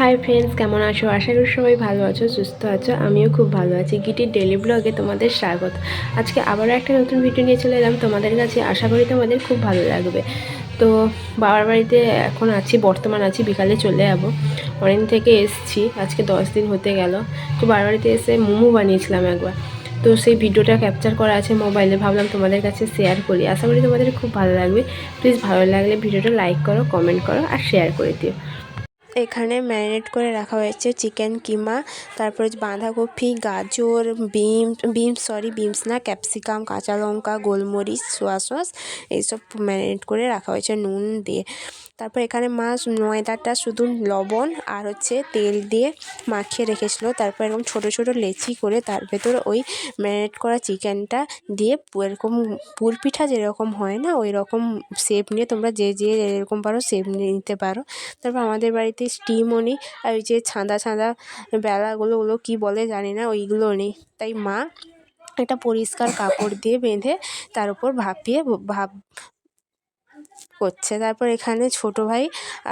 Hi friends কেমন আছো? আশা করি সবাই ভালো আছো, সুস্থ আছো। আমিও খুব ভালো আছি। গিটির ডেলি ব্লগে তোমাদের স্বাগত। আজকে আবারও একটা নতুন ভিডিও নিয়ে চলে এলাম। তোমাদের কাছে আশা করি তোমাদের খুব ভালো লাগবে। তো বাবার বাড়িতে এখন আছি, বর্তমান আছি, বিকালে চলে যাব। অনেক থেকে এসছি, আজকে দশ দিন হতে গেল। তো বাবার বাড়িতে এসে মোমো বানিয়েছিলাম একবার। তো সেই ভিডিওটা ক্যাপচার করা আছে মোবাইলে ভাবলাম তোমাদের কাছে শেয়ার করি। আশা করি তোমাদের খুব ভালো লাগবে। প্লিজ ভালো লাগলে ভিডিওটা লাইক করো কমেন্ট করো, আর শেয়ার করে দিও। এখানে ম্যারিনেট করে রাখা হয়েছে চিকেন, কিমা, তারপরে বাঁধাকপি, গাজর, বিম বিমস সরি বিমস না, ক্যাপসিকাম, কাঁচা লঙ্কা, গোলমরিচ, সোয়া সস, এইসব ম্যারিনেট করে রাখা হয়েছে নুন দিয়ে। তারপর এখানে মাছ ময়দাটা শুধু লবণ আর হচ্ছে তেল দিয়ে মাখিয়ে রেখেছিলো। তারপর এরকম ছোটো ছোটো লেচি করে তার ভেতর ওই ম্যারিনেট করা চিকেনটা দিয়ে এরকম পুর পিঠা যেরকম হয় না ওই রকম শেপ নিয়ে তোমরা যে যে যেরকম পারো শেপ নিয়ে নিতে পারো। তারপর আমাদের বাড়িতে স্টিমও নেই। আর ওই যে ছাঁদা ছাঁদা বেলাগুলো, ওগুলো কী বলে জানি না, ওইগুলো নেই। তাই মা একটা পরিষ্কার কাপড় দিয়ে বেঁধে তার উপর ভাপিয়ে, ভাপ করছে। তারপর এখানে ছোট ভাই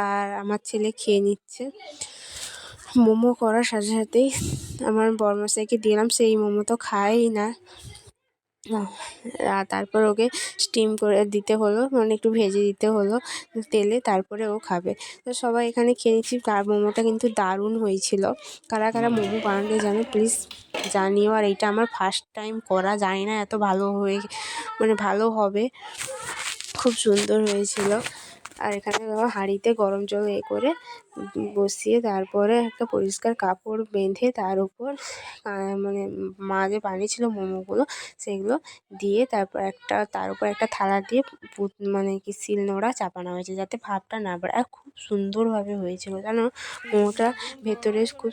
আর আমার ছেলে খেয়ে নিচ্ছে। মোমো করার সাথে সাথেই আমার বড়মশাইকে দিলাম। সেই মোমো তো খায়ই না। তারপর ওকে স্টিম করে দিতে হলো মানে একটু ভেজে দিতে হলো তেলে, তারপরে ও খাবে। তো সবাই এখানে খেয়ে নিচ্ছি। তার মোমোটা কিন্তু দারুণ হয়েছিল। কারা কারা মোমো বানাতে জানো প্লিজ জানিও। আর এইটা আমার ফার্স্ট টাইম করা, জানি না এত ভালো হয়ে মানে ভালো হবে। খুব সুন্দর হয়েছিল। আর এখানে হাঁড়িতে গরম জল এ করে বসিয়ে তারপরে একটা পরিষ্কার কাপড় বেঁধে তার উপর মানে মা যে বানিয়েছিল মোমোগুলো সেগুলো দিয়ে তারপর একটা, তার উপর একটা থালা দিয়ে মানে কি শিল নোড়া চাপানো হয়েছে যাতে ভাবটা না বাড়ে। আর খুব সুন্দরভাবে হয়েছিল জানো? মোমোটা ভেতরে খুব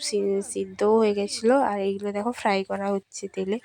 সিদ্ধও হয়ে গেছিল। আর এইগুলো দেখো ফ্রাই করা হচ্ছে তেলে।